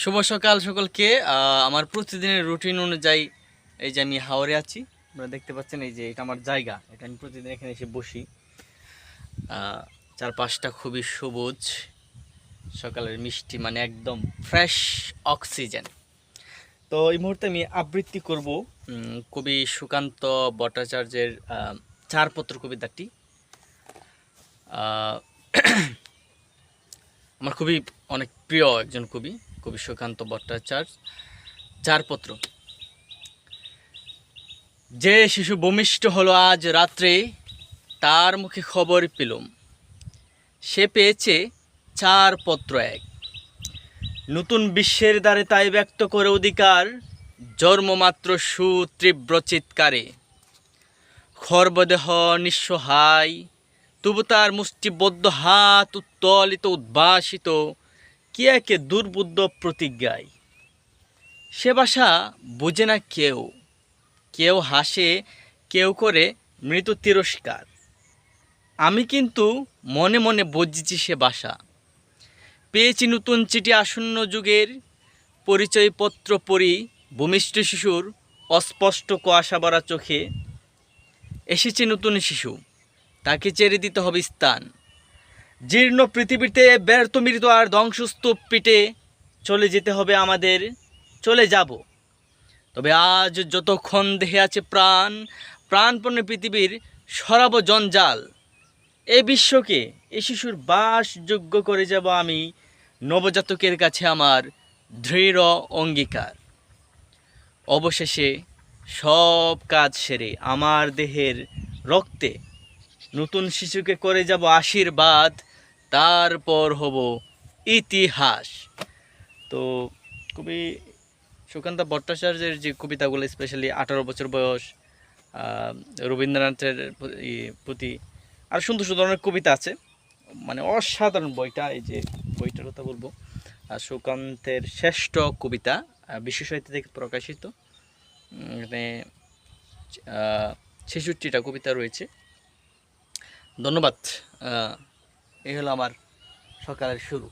শুভ সকাল সকলকে। আমার প্রতিদিনের রুটিন অনুযায়ী এই যে আমি হাওড়ে আছি, আপনারা দেখতে পাচ্ছেন এই যে এটা আমার জায়গা, এটা আমি প্রতিদিন এখানে এসে বসি। চারপাশটা খুবই সবুজ, সকালের মিষ্টি মানে একদম ফ্রেশ অক্সিজেন তো এই মুহূর্তে আমি আবৃত্তি করব কবি সুকান্ত ভট্টাচার্যের চারপত্র কবিতাটি। আমার খুবই অনেক প্রিয় একজন কবি। কবি সুকান্ত ভট্টাচার্য, চারপত্র। যে শিশু ভূমিষ্ঠ হলো আজ রাত্রে, তার মুখে খবর পেলুম। সে পেয়েছে চার পত্র এক। নতুন বিশ্বের দ্বারে তাই ব্যক্ত করে অধিকার, জন্মমাত্র সুতীব্র চিৎকারে। খর্বদেহ নিঃসহায় তবু তার মুষ্টিবদ্ধ হাত উত্তোলিত, উদ্ভাসিত কি একে দুর্বুদ্ধ প্রতিজ্ঞায়? সে ভাষা বোঝে না কেউ। কেউ হাসে, কেউ করে মৃত তিরস্কার। আমি কিন্তু মনে মনে বুঝছি সে ভাষা। পেয়েছি নতুন চিঠি আসন্ন যুগের পরিচয়পত্র পড়ি ভূমিষ্ঠ শিশুর অস্পষ্ট কুয়াশা ভরা চোখে। এসেছে নতুন শিশু, তাকে ছেড়ে দিতে হবে স্থান। জীর্ণ পৃথিবীতে ব্যর্থ মৃত আর ধ্বংসস্তূপ পিটে চলে যেতে হবে আমাদের, চলে যাব। তবে আজ যতক্ষণ দেহে আছে প্রাণ প্রাণপণ্য পৃথিবীর সরাব জঞ্জাল, এ বিশ্বকে, এ শিশুর বাসযোগ্য করে যাব আমি নবজাতকের কাছে আমার দৃঢ় অঙ্গীকার। অবশেষে সব কাজ সেরে আমার দেহের রক্তে নতুন শিশুকে করে যাব আশীর্বাদ, তারপর হব ইতিহাস। তো খুবই সুকান্ত ভট্টাচার্যের যে কবিতাগুলো স্পেশালি আঠারো বছর বয়স রবীন্দ্রনাথের প্রতি আর সুন্দর সুন্দর অনেক কবিতা আছে। মানে অসাধারণ বইটা, এই যে বইটার কথা বলব। আর সুকান্তের শ্রেষ্ঠ কবিতা বিশ্ব সাহিত্য থেকে প্রকাশিত। এখানে ছেষট্টিটা কবিতা রয়েছে। ধন্যবাদ। এই হলো আমার সকালের শুরু।